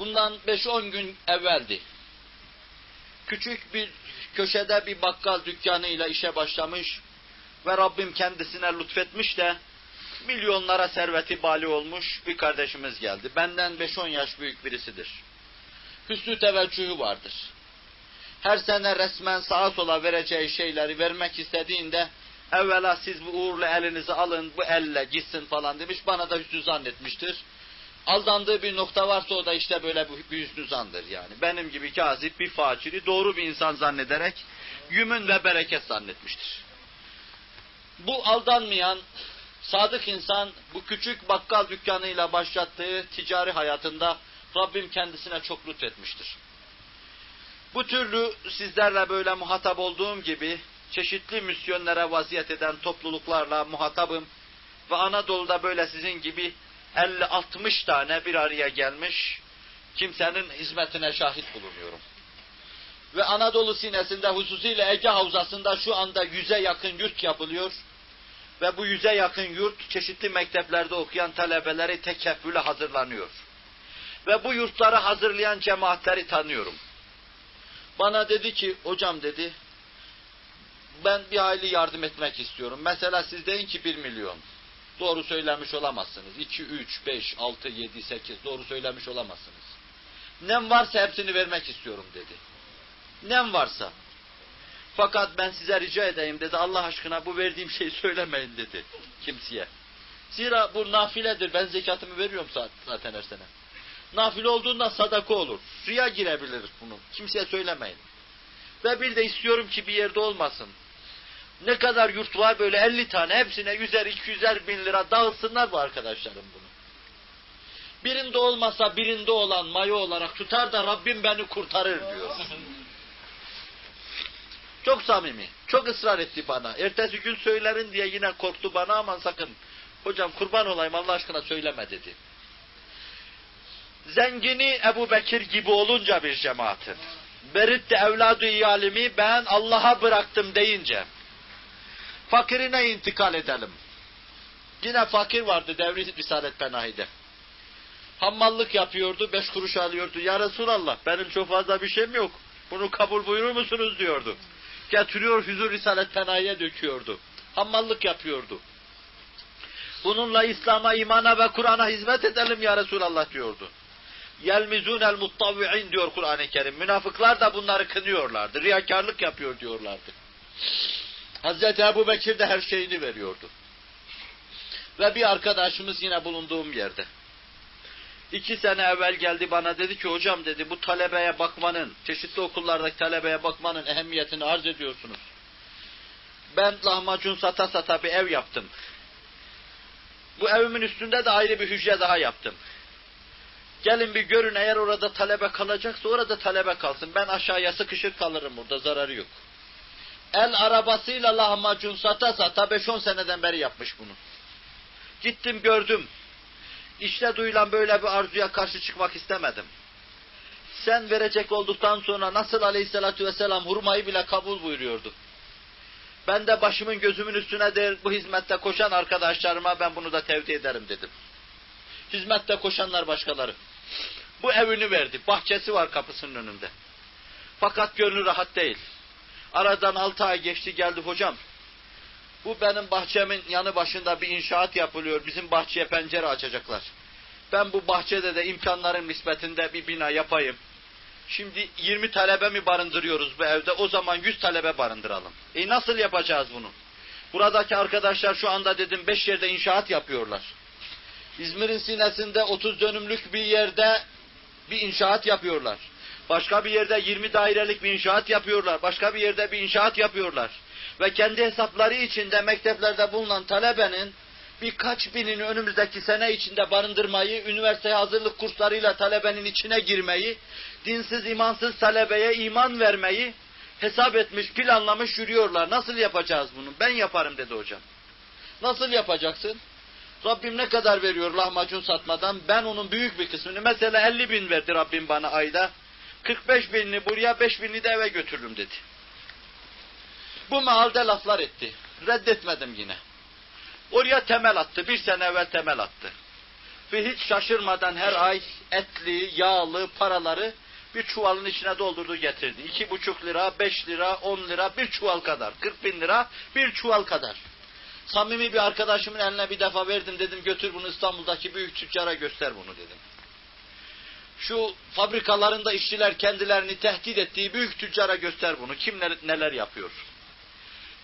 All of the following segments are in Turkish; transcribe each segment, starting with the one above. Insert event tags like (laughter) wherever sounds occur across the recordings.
Bundan 5-10 gün evveldi. Küçük bir köşede bir bakkal dükkanıyla işe başlamış ve Rabbim kendisine lütfetmiş de milyonlara serveti bali olmuş bir kardeşimiz geldi. Benden 5-10 yaş büyük birisidir. Hüsnü teveccühü vardır. Her sene resmen sağa sola vereceği şeyleri vermek istediğinde evvela siz bu uğurlu elinizi alın, bu elle gitsin falan demiş. Bana da hüsnü zannetmiştir. Aldandığı bir nokta varsa o da işte böyle bir hüsnü zandır yani. Benim gibi kazip bir faciri doğru bir insan zannederek yümün ve bereket zannetmiştir. Bu aldanmayan sadık insan bu küçük bakkal dükkanıyla başlattığı ticari hayatında Rabbim kendisine çok lütfetmiştir. Bu türlü sizlerle böyle muhatap olduğum gibi çeşitli misyonlara vaziyet eden topluluklarla muhatabım ve Anadolu'da böyle sizin gibi 50-60 tane bir araya gelmiş kimsenin hizmetine şahit bulunuyorum. Ve Anadolu sinesinde hususiyle Ege Havzası'nda şu anda yüze yakın yurt yapılıyor ve bu yüze yakın yurt çeşitli mekteplerde okuyan talebeleri tekeffüle hazırlanıyor. Ve bu yurtları hazırlayan cemaatleri tanıyorum. Bana dedi ki, hocam dedi, ben bir hayli yardım etmek istiyorum. Mesela siz deyin ki bir milyon. Doğru söylemiş olamazsınız. 2, 3, 5, 6, 7, 8 doğru söylemiş olamazsınız. Nem varsa hepsini vermek istiyorum dedi. Nem varsa. Fakat ben size rica edeyim dedi. Allah aşkına bu verdiğim şeyi söylemeyin dedi kimseye. Zira bu nafiledir. Ben zekatımı veriyorum zaten her sene. Nafile olduğunda sadaka olur. Riya girebilir bunu. Kimseye söylemeyin. Ve bir de istiyorum ki bir yerde olmasın. Ne kadar yurt var böyle 50 tane hepsine 100'er 200'er bin lira dağıtsınlar bu arkadaşlarım bunu. Birinde olmasa birinde olan maya olarak tutar da Rabbim beni kurtarır diyor. Çok samimi. Çok ısrar etti bana. Ertesi gün söylerin diye yine korktu bana aman sakın. Hocam kurban olayım Allah aşkına söyleme dedi. Zengini Ebu Bekir gibi olunca bir cemaatin. Berit de evladı iyalimi ben Allah'a bıraktım deyince. Fakirine intikal edelim. Yine fakir vardı devri Risalet Penahi'de. Hammallık yapıyordu, beş kuruş alıyordu. Ya Resulallah benim çok fazla bir şeyim yok. Bunu kabul buyurur musunuz diyordu. Getiriyor huzur Risalet Penahi'ye döküyordu. Hammallık yapıyordu. Bununla İslam'a, imana ve Kur'an'a hizmet edelim ya Resulallah diyordu. Yelmizun el muttavvi'in diyor Kur'an-ı Kerim. Münafıklar da bunları kınıyorlardı. Riyakarlık yapıyor diyorlardı. Hazreti Ebu Bekir de her şeyini veriyordu. Ve bir arkadaşımız yine bulunduğum yerde. İki sene evvel geldi bana dedi ki hocam dedi bu talebeye bakmanın, çeşitli okullardaki talebeye bakmanın ehemmiyetini arz ediyorsunuz. Ben lahmacun sata sata bir ev yaptım. Bu evimin üstünde de ayrı bir hücre daha yaptım. Gelin bir görün eğer orada talebe kalacaksa orada talebe kalsın. Ben aşağıya sıkışır kalırım burada zararı yok. El arabasıyla lahmacun sata sata 5-10 seneden beri yapmış bunu. Gittim gördüm. İşte duyulan böyle bir arzuya karşı çıkmak istemedim. Sen verecek olduktan sonra nasıl aleyhissalatü vesselam hurmayı bile kabul buyuruyordu. Ben de başımın gözümün üstüne der bu hizmette koşan arkadaşlarıma ben bunu da tevdi ederim dedim. Hizmette koşanlar başkaları. Bu evini verdi. Bahçesi var kapısının önünde. Fakat gönlü rahat değil. Aradan altı ay geçti geldi hocam. Bu benim bahçemin yanı başında bir inşaat yapılıyor. Bizim bahçeye pencere açacaklar. Ben bu bahçede de imkanlarım nispetinde bir bina yapayım. Şimdi 20 talebe mi barındırıyoruz bu evde? O zaman 100 talebe barındıralım. E nasıl yapacağız bunu? Buradaki arkadaşlar şu anda dedim 5 yerde inşaat yapıyorlar. İzmir'in sinesinde 30 dönümlük bir yerde bir inşaat yapıyorlar. Başka bir yerde 20 dairelik bir inşaat yapıyorlar. Başka bir yerde bir inşaat yapıyorlar. Ve kendi hesapları içinde mekteplerde bulunan talebenin birkaç binini önümüzdeki sene içinde barındırmayı, üniversite hazırlık kurslarıyla talebenin içine girmeyi, dinsiz imansız talebeye iman vermeyi hesap etmiş, planlamış yürüyorlar. Nasıl yapacağız bunu? Ben yaparım dedi hocam. Nasıl yapacaksın? Rabbim ne kadar veriyor lahmacun satmadan? Ben onun büyük bir kısmını, mesela 50 bin verdi Rabbim bana ayda. 45 binini buraya, 5 binini de eve götürürüm dedi. Bu mealde laflar etti. Reddetmedim yine. Oraya temel attı. Bir sene evvel temel attı. Ve hiç şaşırmadan her ay etli, yağlı paraları bir çuvalın içine doldurdu getirdi. İki buçuk lira, beş lira, on lira, bir çuval kadar. Kırk bin lira, bir çuval kadar. Samimi bir arkadaşımın eline bir defa verdim dedim götür bunu İstanbul'daki büyük tüccara göster bunu dedim. Şu fabrikalarında işçiler kendilerini tehdit ettiği büyük tüccara göster bunu. Kim neler, yapıyor.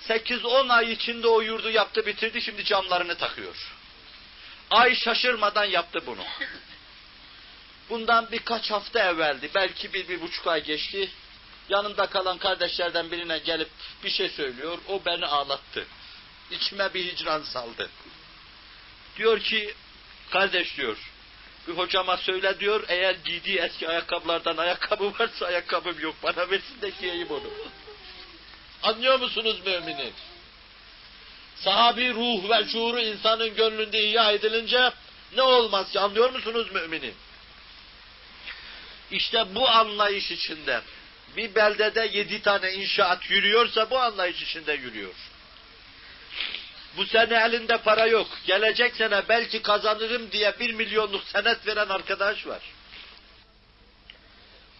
8-10 ay içinde o yurdu yaptı bitirdi şimdi camlarını takıyor. Ay şaşırmadan yaptı bunu. Bundan birkaç hafta evveldi, belki bir, bir buçuk ay geçti. Yanımda kalan kardeşlerden birine gelip bir şey söylüyor, o beni ağlattı. İçime bir hicran saldı. Diyor ki, kardeş diyor, bir hocama söyle diyor, eğer giydiği eski ayakkabılardan ayakkabı (laughs) varsa ayakkabım yok, bana versin de giyeyim onu. Anlıyor musunuz müminin? Sahabi ruh ve şuuru insanın gönlünde ihya edilince ne olmaz ki anlıyor musunuz müminin? İşte bu anlayış içinde bir beldede yedi tane inşaat yürüyorsa bu anlayış içinde yürüyor. Bu sene elinde para yok. Gelecek sene belki kazanırım diye bir milyonluk senet veren arkadaş var.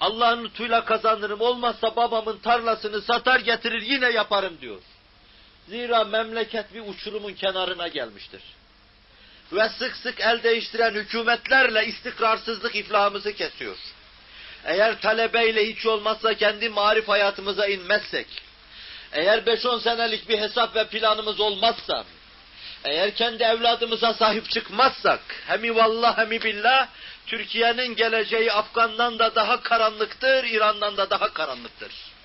Allah'ın lütfuyla kazanırım olmazsa babamın tarlasını satar getirir yine yaparım diyor. Zira memleket bir uçurumun kenarına gelmiştir. Ve sık sık el değiştiren hükümetlerle istikrarsızlık iflahımızı kesiyor. Eğer talebeyle hiç olmazsa kendi marif hayatımıza inmezsek, eğer 5-10 senelik bir hesap ve planımız olmazsa, eğer kendi evladımıza sahip çıkmazsak, hemi vallah hemi billah, Türkiye'nin geleceği Afgan'dan da daha karanlıktır, İran'dan da daha karanlıktır.